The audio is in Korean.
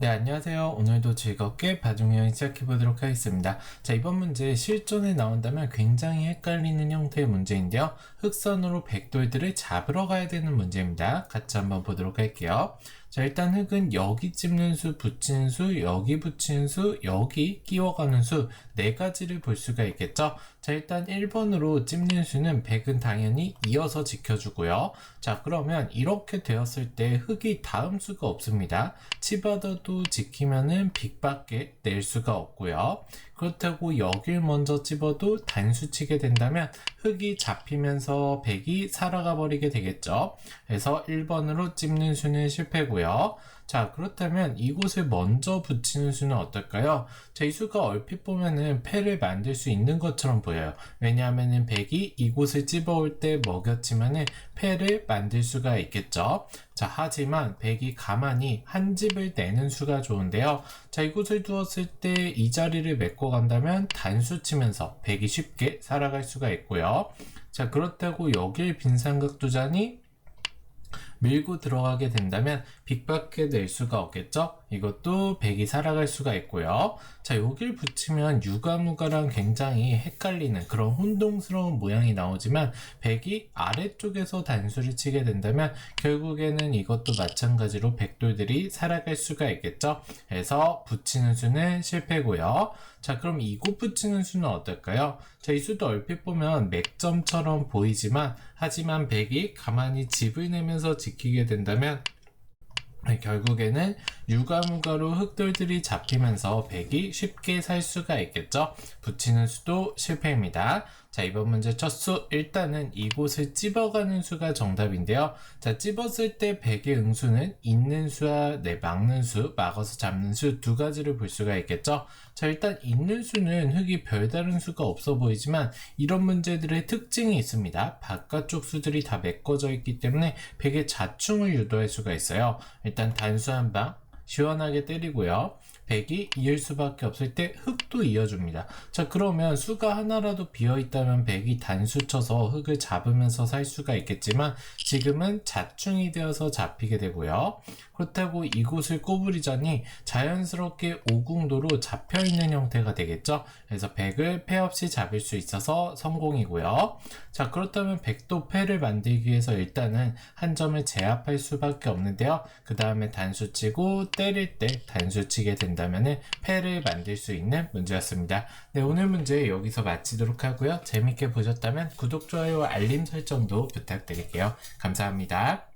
네, 안녕하세요. 오늘도 즐겁게 바중여행 시작해 보도록 하겠습니다. 자, 이번 문제 실전에 나온다면 굉장히 헷갈리는 형태의 문제인데요. 흑선으로 백돌들을 잡으러 가야 되는 문제입니다. 같이 한번 보도록 할게요. 자, 일단 흙은 여기 찝는 수, 붙이는 수, 여기 붙이는 수, 여기 끼워가는 수, 네 가지를 볼 수가 있겠죠? 자, 일단 1번으로 찝는 수는 100은 당연히 이어서 지켜주고요. 자, 그러면 이렇게 되었을 때 흙이 다음 수가 없습니다. 치받아도 지키면은 빅밖에 낼 수가 없고요. 그렇다고 여길 먼저 찝어도 단수 치게 된다면 흙이 잡히면서 100이 살아가 버리게 되겠죠. 그래서 1번으로 찝는 수는 실패고요. 자, 그렇다면 이곳을 먼저 붙이는 수는 어떨까요? 자, 이 수가 얼핏 보면은 패를 만들 수 있는 것처럼 보여요. 왜냐하면은 100이 이곳을 찝어올 때 먹였지만은 패를 만들 수가 있겠죠. 자, 하지만 100이 가만히 한 집을 내는 수가 좋은데요. 자, 이곳을 두었을 때 이 자리를 메꿔 간다면 단수 치면서 100이 쉽게 살아갈 수가 있고요. 자, 그렇다고 여길 빈삼각 두자니 밀고 들어가게 된다면 빅밖에 낼 수가 없겠죠? 이것도 100이 살아갈 수가 있고요. 자, 여길 붙이면 유가무가랑 굉장히 헷갈리는 그런 혼동스러운 모양이 나오지만 100이 아래쪽에서 단수를 치게 된다면 결국에는 이것도 마찬가지로 백돌들이 살아갈 수가 있겠죠? 그래서 붙이는 수는 실패고요. 자, 그럼 이곳 붙이는 수는 어떨까요? 자, 이 수도 얼핏 보면 맥점처럼 보이지만 하지만 100이 가만히 집을 내면서 지 키게 된다면 네, 결국에는 유가무가로 흑돌들이 잡히면서 백이 쉽게 살 수가 있겠죠. 붙이는 수도 실패입니다. 자, 이번 문제 첫 수. 일단은 이곳을 찝어가는 수가 정답인데요. 자, 찝었을 때 백의 응수는 있는 수와 네, 막는 수, 막아서 잡는 수 두 가지를 볼 수가 있겠죠. 자, 일단 있는 수는 흙이 별다른 수가 없어 보이지만 이런 문제들의 특징이 있습니다. 바깥쪽 수들이 다 메꿔져 있기 때문에 백의 자충을 유도할 수가 있어요. 일단 단수 한 방 시원하게 때리고요. 100이 이을 수밖에 없을 때 흙도 이어줍니다. 자 그러면 수가 하나라도 비어있다면 100이 단수 쳐서 흙을 잡으면서 살 수가 있겠지만 지금은 자충이 되어서 잡히게 되고요. 그렇다고 이곳을 꼬부리자니 자연스럽게 오궁도로 잡혀있는 형태가 되겠죠. 그래서 100을 패 없이 잡을 수 있어서 성공이고요. 자 그렇다면 100도 패를 만들기 위해서 일단은 한 점을 제압할 수밖에 없는데요. 그 다음에 단수 치고 때릴 때 단수 치게 된다 면 패를 만들 수 있는 문제였습니다. 네 오늘 문제 여기서 마치도록 하고요. 재밌게 보셨다면 구독, 좋아요, 알림 설정도 부탁드릴게요. 감사합니다.